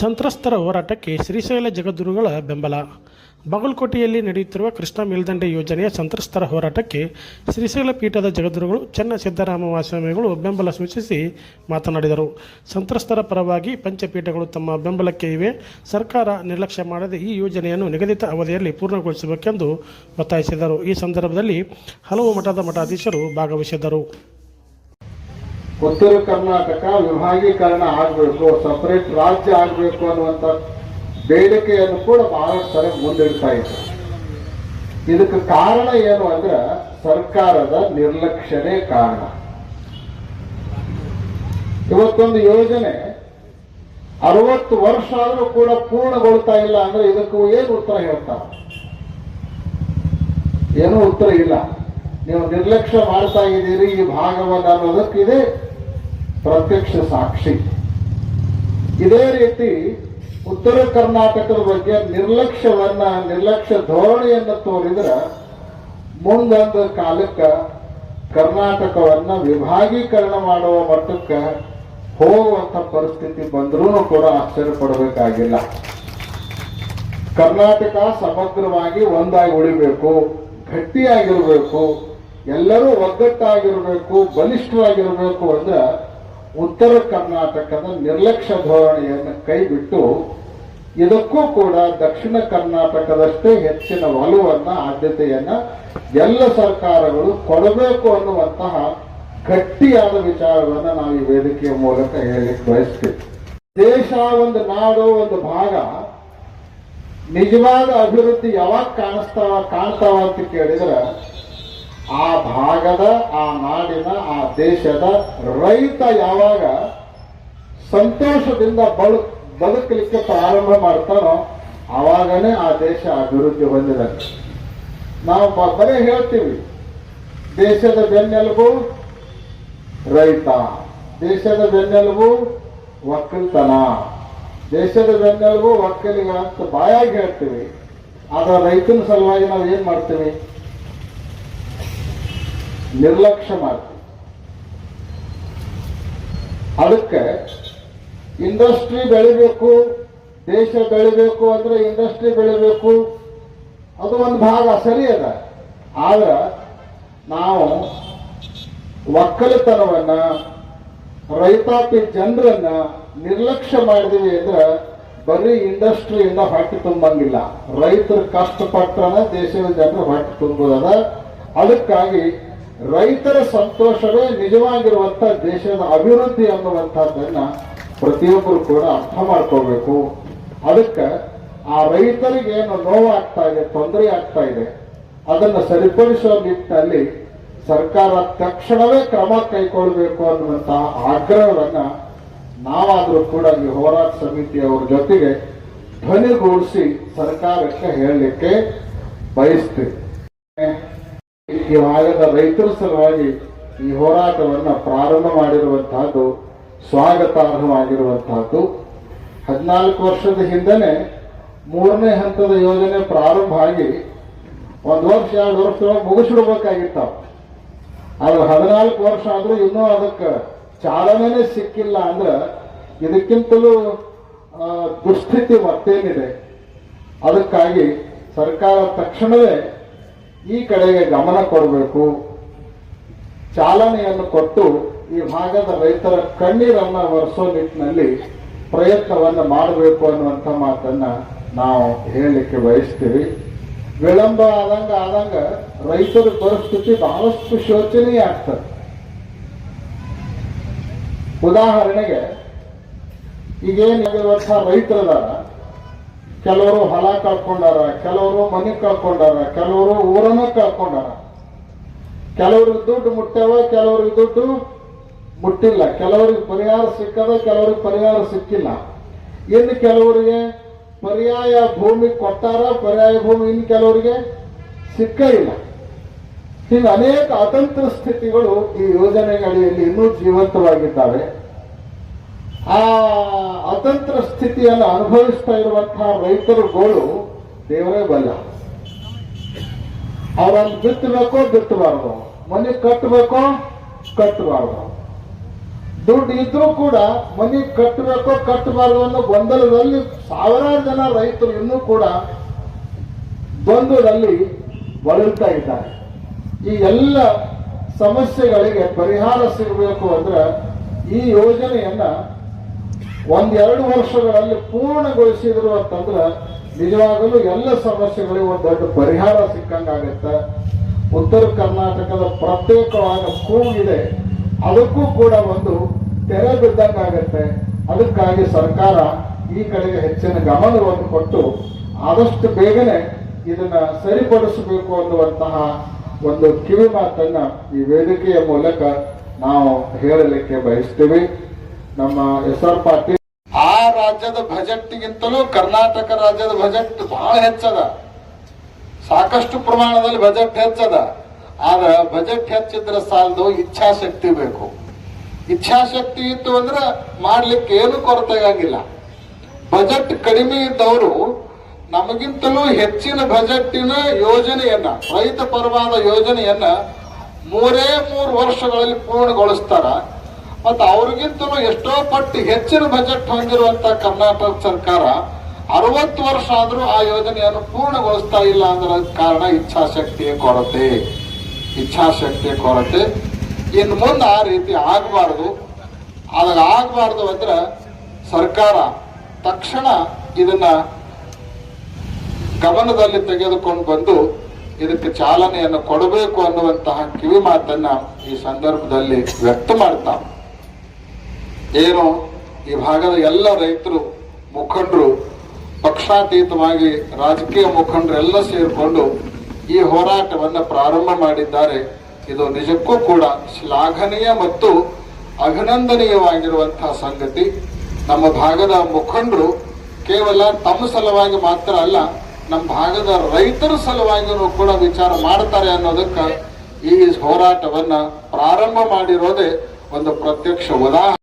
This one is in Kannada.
ಸಂತ್ರಸ್ತರ ಹೋರಾಟಕ್ಕೆ ಶ್ರೀಶೈಲ ಜಗದ್ಗುರುಗಳ ಬೆಂಬಲ. ಬಾಗಲಕೋಟೆಯಲ್ಲಿ ನಡೆಯುತ್ತಿರುವ ಕೃಷ್ಣ ಮೇಲ್ದಂಡೆ ಯೋಜನೆಯ ಸಂತ್ರಸ್ತರ ಹೋರಾಟಕ್ಕೆ ಶ್ರೀಶೈಲ ಪೀಠದ ಜಗದ್ಗುರುಗಳು ಚೆನ್ನ ಸಿದ್ದರಾಮ ಸ್ವಾಮಿಗಳು ಬೆಂಬಲ ಸೂಚಿಸಿ ಮಾತನಾಡಿದರು. ಸಂತ್ರಸ್ತರ ಪರವಾಗಿ ಪಂಚಪೀಠಗಳು ತಮ್ಮ ಬೆಂಬಲಕ್ಕೆ ಇವೆ. ಸರ್ಕಾರ ನಿರ್ಲಕ್ಷ್ಯ ಮಾಡದೆ ಈ ಯೋಜನೆಯನ್ನು ನಿಗದಿತ ಅವಧಿಯಲ್ಲಿ ಪೂರ್ಣಗೊಳಿಸಬೇಕೆಂದು ಒತ್ತಾಯಿಸಿದರು. ಈ ಸಂದರ್ಭದಲ್ಲಿ ಹಲವು ಮಠದ ಮಠಾಧೀಶರು ಭಾಗವಹಿಸಿದ್ದರು. ಉತ್ತರ ಕರ್ನಾಟಕ ವಿಭಾಗೀಕರಣ ಆಗಬೇಕು ಸಪರೇಟ್ ರಾಜ್ಯ ಆಗಬೇಕು ಅನ್ನುವಂಥ ಬೇಡಿಕೆಯನ್ನು ಕೂಡ ಬಹಳಷ್ಟು ಮುಂದಿಡ್ತಾ ಇತ್ತು ಇದಕ್ಕೆ ಕಾರಣ ಏನು ಅಂದ್ರೆ ಸರ್ಕಾರದ ನಿರ್ಲಕ್ಷ್ಯನೇ ಕಾರಣ. ಇವತ್ತೊಂದು ಯೋಜನೆ ಅರವತ್ತು ವರ್ಷ ಆದರೂ ಕೂಡ ಪೂರ್ಣಗೊಳ್ತಾ ಇಲ್ಲ ಅಂದ್ರೆ ಇದಕ್ಕೂ ಏನು ಉತ್ತರ ಹೇಳ್ತಾರೆ ಏನೂ ಉತ್ತರ ಇಲ್ಲ. ನೀವು ನಿರ್ಲಕ್ಷ್ಯ ಮಾಡ್ತಾ ಇದ್ದೀರಿ, ಈ ಭಾಗವನ್ನು ಅನ್ನೋದಕ್ಕಿದೆ. ಪ್ರತ್ಯಕ್ಷ ಸಾಕ್ಷಿ. ಇದೇ ರೀತಿ ಉತ್ತರ ಕರ್ನಾಟಕದ ಬಗ್ಗೆ ನಿರ್ಲಕ್ಷ್ಯವನ್ನ, ನಿರ್ಲಕ್ಷ್ಯ ಧೋರಣೆಯನ್ನ ತೋರಿದ್ರೆ ಮುಂದೊಂದು ಕಾಲಕ್ಕೆ ಕರ್ನಾಟಕವನ್ನ ವಿಭಾಗೀಕರಣ ಮಾಡುವ ಮಟ್ಟಕ್ಕೆ ಹೋಗುವಂತ ಪರಿಸ್ಥಿತಿ ಬಂದ್ರೂ ಕೂಡ ಆಶ್ಚರ್ಯ ಪಡಬೇಕಾಗಿಲ್ಲ. ಕರ್ನಾಟಕ ಸಮಗ್ರವಾಗಿ ಒಂದಾಗಿ ಉಳಿಬೇಕು, ಗಟ್ಟಿಯಾಗಿರಬೇಕು, ಎಲ್ಲರೂ ಒಗ್ಗಟ್ಟಾಗಿರಬೇಕು ಬಲಿಷ್ಠವಾಗಿರಬೇಕು ಅಂದ್ರೆ ಉತ್ತರ ಕರ್ನಾಟಕದ ನಿರ್ಲಕ್ಷ್ಯ ಧೋರಣೆಯನ್ನು ಕೈಬಿಟ್ಟು ಇದಕ್ಕೂ ಕೂಡ ದಕ್ಷಿಣ ಕರ್ನಾಟಕದಷ್ಟೇ ಹೆಚ್ಚಿನ ಒಲುವನ್ನ, ಆದ್ಯತೆಯನ್ನ ಎಲ್ಲ ಸರ್ಕಾರಗಳು ಕೊಡಬೇಕು ಅನ್ನುವಂತಹ ಗಟ್ಟಿಯಾದ ವಿಚಾರವನ್ನು ನಾವು ಈ ವೇದಿಕೆಯ ಮೂಲಕ ಹೇಳಲಿಕ್ಕೆ ಬಯಸ್ತೇವೆ. ದೇಶ ಒಂದು ನಾಡು, ಒಂದು ಭಾಗ. ನಿಜವಾದ ಅಭಿವೃದ್ಧಿ ಯಾವಾಗ ಕಾಣಿಸ್ತಾವ ಕಾಣ್ತಾವ ಅಂತ ಕೇಳಿದ್ರೆ ಆ ಭಾಗದ, ಆ ನಾಡಿನ, ಆ ದೇಶದ ರೈತ ಯಾವಾಗ ಸಂತೋಷದಿಂದ ಬಳು, ಬದುಕಲಿಕ್ಕೆ ಪ್ರಾರಂಭ ಮಾಡ್ತಾನೋ ಆವಾಗನೇ ಆ ದೇಶ ಅಭಿವೃದ್ಧಿ ಹೊಂದಿದೆ. ನಾವು ಬರೇ ಹೇಳ್ತೀವಿ, ದೇಶದ ಬೆನ್ನೆಲುಬು ರೈತ, ದೇಶದ ಬೆನ್ನೆಲುಬು ಒಕ್ಕಲ್ತನ ದೇಶದ ಬೆನ್ನೆಲುಬು ಒಕ್ಕಲಿಗ ಅಂತ ಬಾಯಾಗಿ ಹೇಳ್ತೀವಿ. ಆದ್ರೆ ರೈತನ ಸಲುವಾಗಿ ನಾವು ಏನ್ ಮಾಡ್ತೀವಿ? ನಿರ್ಲಕ್ಷ್ಯ ಮಾಡ್ತೀವಿ. ಅದಕ್ಕೆ ಇಂಡಸ್ಟ್ರಿ ಬೆಳಿಬೇಕು, ದೇಶ ಬೆಳಿಬೇಕು ಅಂದ್ರೆ ಇಂಡಸ್ಟ್ರಿ ಬೆಳಿಬೇಕು, ಅದು ಒಂದು ಭಾಗ ಸರಿ ಅದ. ಆದ್ರೆ ನಾವು ಒಕ್ಕಲತನವನ್ನ, ರೈತಾಪಿ ಜನರನ್ನ ನಿರ್ಲಕ್ಷ್ಯ ಮಾಡಿದೀವಿ ಅಂದ್ರೆ ಬರೀ ಇಂಡಸ್ಟ್ರಿಯಿಂದ ಹೊಟ್ಟೆ ತುಂಬಂಗಿಲ್ಲ. ರೈತರು ಕಷ್ಟಪಟ್ಟನ ದೇಶದ ಜನರು ಹೊಟ್ಟೆ ತುಂಬುದದ ಅದಕ್ಕಾಗಿ ರೈತರ ಸಂತೋಷವೇ ನಿಜವಾಗಿರುವಂತ ದೇಶದ ಅಭಿವೃದ್ಧಿ ಅನ್ನುವಂಥದ್ದನ್ನ ಪ್ರತಿಯೊಬ್ಬರು ಕೂಡ ಅರ್ಥ ಮಾಡ್ಕೋಬೇಕು. ಅದಕ್ಕೆ ಆ ರೈತರಿಗೆ ಏನು ನೋವಾಗ್ತಾ ಇದೆ, ತೊಂದರೆ ಆಗ್ತಾ ಇದೆ, ಅದನ್ನು ಸರಿಪಡಿಸುವ ನಿಟ್ಟಿನಲ್ಲಿ ಸರ್ಕಾರ ತಕ್ಷಣವೇ ಕ್ರಮ ಕೈಗೊಳ್ಳಬೇಕು ಅನ್ನುವಂತಹ ಆಗ್ರಹವನ್ನ ನಾವಾದರೂ ಕೂಡ ಈ ಹೋರಾಟ ಸಮಿತಿಯವರ ಜೊತೆಗೆ ಧ್ವನಿಗೂಡಿಸಿ ಸರ್ಕಾರಕ್ಕೆ ಹೇಳಲಿಕ್ಕೆ ಬಯಸ್ತೀವಿ ಈ ಭಾಗದ ರೈತರ ಸಲುವಾಗಿ ಈ ಹೋರಾಟವನ್ನು ಪ್ರಾರಂಭ ಮಾಡಿರುವಂತಹದ್ದು, ಸ್ವಾಗತಾರ್ಹವಾಗಿರುವಂತಹದ್ದು. ಹದಿನಾಲ್ಕು ವರ್ಷದ ಹಿಂದೆನೆ ಮೂರನೇ ಹಂತದ ಯೋಜನೆ ಪ್ರಾರಂಭ ಆಗಿ ಒಂದು ವರ್ಷ, ಎರಡು ವರ್ಷದೊಳಗೆ ಮುಗಿಸ್ಬಿಡ್ಬೇಕಾಗಿತ್ತು ಆದ್ರೆ ಹದಿನಾಲ್ಕು ವರ್ಷ ಆದ್ರೂ ಇನ್ನೂ ಅದಕ್ಕೆ ಚಾಲನೆ ಸಿಕ್ಕಿಲ್ಲ ಅಂದ್ರೆ ಇದಕ್ಕಿಂತಲೂ ದುಸ್ಥಿತಿ ಮತ್ತೇನಿದೆ. ಅದಕ್ಕಾಗಿ ಸರ್ಕಾರ ತಕ್ಷಣವೇ ಈ ಕಡೆಗೆ ಗಮನ ಕೊಡಬೇಕು. ಚಾಲನೆಯನ್ನು ಕೊಟ್ಟು ಈ ಭಾಗದ ರೈತರ ಕಣ್ಣೀರನ್ನ ಒರೆಸೋ ನಿಟ್ಟಿನಲ್ಲಿ ಪ್ರಯತ್ನವನ್ನು ಮಾಡಬೇಕು ಅನ್ನುವಂಥ ಮಾತನ್ನ ನಾವು ಹೇಳಲಿಕ್ಕೆ ಬಯಸ್ತೀವಿ. ವಿಳಂಬ ಆದಂಗ ಆದಂಗ ರೈತರ ಪರಿಸ್ಥಿತಿ ಬಹಳಷ್ಟು ಶೋಚನೀಯ ಆಗ್ತದೆ. ಉದಾಹರಣೆಗೆ ಈಗೇನಾಗಿರುವಂತಹ ರೈತರದಾರ ಕೆಲವರು ಹೊಲ ಕಳ್ಕೊಂಡಾರ, ಕೆಲವರು ಮನೆ ಕಳ್ಕೊಂಡಾರ, ಕೆಲವರು ಊರನ್ನ ಕಳ್ಕೊಂಡಾರ. ಕೆಲವ್ರಿಗೆ ದುಡ್ಡು ಮುಟ್ಟ್ಯಾವ, ಕೆಲವ್ರಿಗೆ ದುಡ್ಡು ಮುಟ್ಟಿಲ್ಲ. ಕೆಲವರಿಗೆ ಪರಿಹಾರ ಸಿಕ್ಕದ, ಕೆಲವರಿಗೆ ಪರಿಹಾರ ಸಿಕ್ಕಿಲ್ಲ. ಇನ್ನು ಕೆಲವರಿಗೆ ಪರ್ಯಾಯ ಭೂಮಿ ಕೊಟ್ಟಾರ, ಪರ್ಯಾಯ ಭೂಮಿ ಇನ್ನು ಕೆಲವರಿಗೆ ಸಿಕ್ಕ ಇಲ್ಲ. ಹೀಗೆ ಅನೇಕ ಅತಂತ್ರ ಸ್ಥಿತಿಗಳು ಈ ಯೋಜನೆಗಳಲ್ಲಿ ಇನ್ನೂ ಜೀವಂತವಾಗಿದ್ದಾವೆ. ಆ ಅತಂತ್ರ ಸ್ಥಿತಿಯನ್ನು ಅನುಭವಿಸ್ತಾ ಇರುವಂತಹ ರೈತರುಗಳು ಗೋಳು ದೇವರೇ ಬಲ್ಲ ಅವರನ್ನು ಬಿತ್ತಬೇಕೋ ಬಿತ್ತಬಾರ್ದು. ಮನೆ ಕಟ್ಟಬೇಕೋ ಕಟ್ಟಬಾರ್ದು. ದುಡ್ಡು ಇದ್ರೂ ಕೂಡ ಮನೆ ಕಟ್ಟಬೇಕೋ ಕಟ್ಟಬಾರ್ದು ಅನ್ನೋ ಗೊಂದಲದಲ್ಲಿ ಸಾವಿರಾರು ಜನ ರೈತರು ಇನ್ನೂ ಕೂಡ ದ್ವಂದ್ವದಲ್ಲಿ ಬಳಲ್ತಾ ಇದ್ದಾರೆ. ಈ ಎಲ್ಲ ಸಮಸ್ಯೆಗಳಿಗೆ ಪರಿಹಾರ ಸಿಗಬೇಕು ಅಂದ್ರೆ ಈ ಯೋಜನೆಯನ್ನ ಒಂದೆರಡು ವರ್ಷಗಳಲ್ಲಿ ಪೂರ್ಣಗೊಳಿಸಿದ್ರು ಅಂತಂದ್ರೆ ನಿಜವಾಗಲೂ ಎಲ್ಲ ಸಮಸ್ಯೆಗಳಿಗೆ ಒಂದು ದೊಡ್ಡ ಪರಿಹಾರ ಸಿಕ್ಕಂಗಾಗತ್ತೆ. ಉತ್ತರ ಕರ್ನಾಟಕದ ಪ್ರತ್ಯೇಕವಾದ ಕೂಗಿದೆ ಅದಕ್ಕೂ ಕೂಡ ಒಂದು ತೆರೆ ಬಿದ್ದಂಗಾಗತ್ತೆ. ಅದಕ್ಕಾಗಿ ಸರ್ಕಾರ ಈ ಕಡೆಗೆ ಹೆಚ್ಚಿನ ಗಮನವನ್ನು ಕೊಟ್ಟು ಆದಷ್ಟು ಬೇಗನೆ ಇದನ್ನ ಸರಿಪಡಿಸಬೇಕು ಅನ್ನುವಂತಹ ಒಂದು ಕಿವಿ ಮಾತನ್ನ ಈ ವೇದಿಕೆಯ ಮೂಲಕ ನಾವು ಹೇಳಲಿಕ್ಕೆ ಬಯಸ್ತೀವಿ. ನಮ್ಮ ಎಸ್ ಆರ್ ಪಾಟೀಲ್. ಆ ರಾಜ್ಯದ ಬಜೆಟ್ಗಿಂತಲೂ ಕರ್ನಾಟಕ ರಾಜ್ಯದ ಬಜೆಟ್ ಬಹಳ ಹೆಚ್ಚದ. ಸಾಕಷ್ಟು ಪ್ರಮಾಣದಲ್ಲಿ ಬಜೆಟ್ ಹೆಚ್ಚದ. ಆದ್ರೆ ಬಜೆಟ್ ಹೆಚ್ಚಿದ್ರೆ ಸಾಲದು ಇಚ್ಛಾಶಕ್ತಿ ಬೇಕು. ಇಚ್ಛಾಶಕ್ತಿ ಇತ್ತು ಅಂದ್ರೆ ಮಾಡ್ಲಿಕ್ಕೆ ಏನು ಕೊರತೆ ಆಗಿಲ್ಲ. ಬಜೆಟ್ ಕಡಿಮೆ ಇದ್ದವರು ನಮಗಿಂತಲೂ ಹೆಚ್ಚಿನ ಬಜೆಟ್ಟಿನ ಯೋಜನೆಯನ್ನ, ರೈತ ಪರವಾದ ಯೋಜನೆಯನ್ನ ಮೂರೇ ಮೂರು ವರ್ಷಗಳಲ್ಲಿ ಪೂರ್ಣಗೊಳಿಸ್ತಾರ. ಮತ್ತು ಅವ್ರಿಗಿಂತಲೂ ಎಷ್ಟೋ ಪಟ್ಟು ಹೆಚ್ಚಿನ ಬಜೆಟ್ ಹೊಂದಿರುವಂತ ಕರ್ನಾಟಕ ಸರ್ಕಾರ ಅರವತ್ತು ವರ್ಷ ಆದರೂ ಆ ಯೋಜನೆಯನ್ನು ಪೂರ್ಣಗೊಳಿಸ್ತಾ ಇಲ್ಲ ಅಂದ್ರೆ ಕಾರಣ ಇಚ್ಛಾಶಕ್ತಿಯ ಕೊರತೆ. ಇಚ್ಛಾಶಕ್ತಿಯ ಕೊರತೆ. ಇನ್ನು ಮುಂದೆ ಆ ರೀತಿ ಆಗಬಾರ್ದು. ಅದಾಗ ಆಗಬಾರ್ದು ಅಂದ್ರೆ ಸರ್ಕಾರ ತಕ್ಷಣ ಇದನ್ನ ಗಮನದಲ್ಲಿ ತೆಗೆದುಕೊಂಡು ಬಂದು ಇದಕ್ಕೆ ಚಾಲನೆಯನ್ನು ಕೊಡಬೇಕು ಅನ್ನುವಂತಹ ಕಿವಿ ಮಾತನ್ನ ಈ ಸಂದರ್ಭದಲ್ಲಿ ವ್ಯಕ್ತ ಮಾಡ್ತಾ ಏನು ಈ ಭಾಗದ ಎಲ್ಲ ರೈತರು, ಮುಖಂಡರು, ಪಕ್ಷಾತೀತವಾಗಿ ರಾಜಕೀಯ ಮುಖಂಡರು ಎಲ್ಲ ಸೇರಿಕೊಂಡು ಈ ಹೋರಾಟವನ್ನು ಪ್ರಾರಂಭ ಮಾಡಿದ್ದಾರೆ. ಇದು ನಿಜಕ್ಕೂ ಕೂಡ ಶ್ಲಾಘನೀಯ ಮತ್ತು ಅಭಿನಂದನೀಯವಾಗಿರುವಂತಹ ಸಂಗತಿ. ನಮ್ಮ ಭಾಗದ ಮುಖಂಡರು ಕೇವಲ ತಮ್ಮ ಸಲುವಾಗಿ ಮಾತ್ರ ಅಲ್ಲ, ನಮ್ಮ ಭಾಗದ ರೈತರ ಸಲುವಾಗಿಯೂ ಕೂಡ ವಿಚಾರ ಮಾಡ್ತಾರೆ ಅನ್ನೋದಕ್ಕೆ ಈ ಹೋರಾಟವನ್ನು ಪ್ರಾರಂಭ ಮಾಡಿರೋದೇ ಒಂದು ಪ್ರತ್ಯಕ್ಷ ಉದಾಹರಣೆ.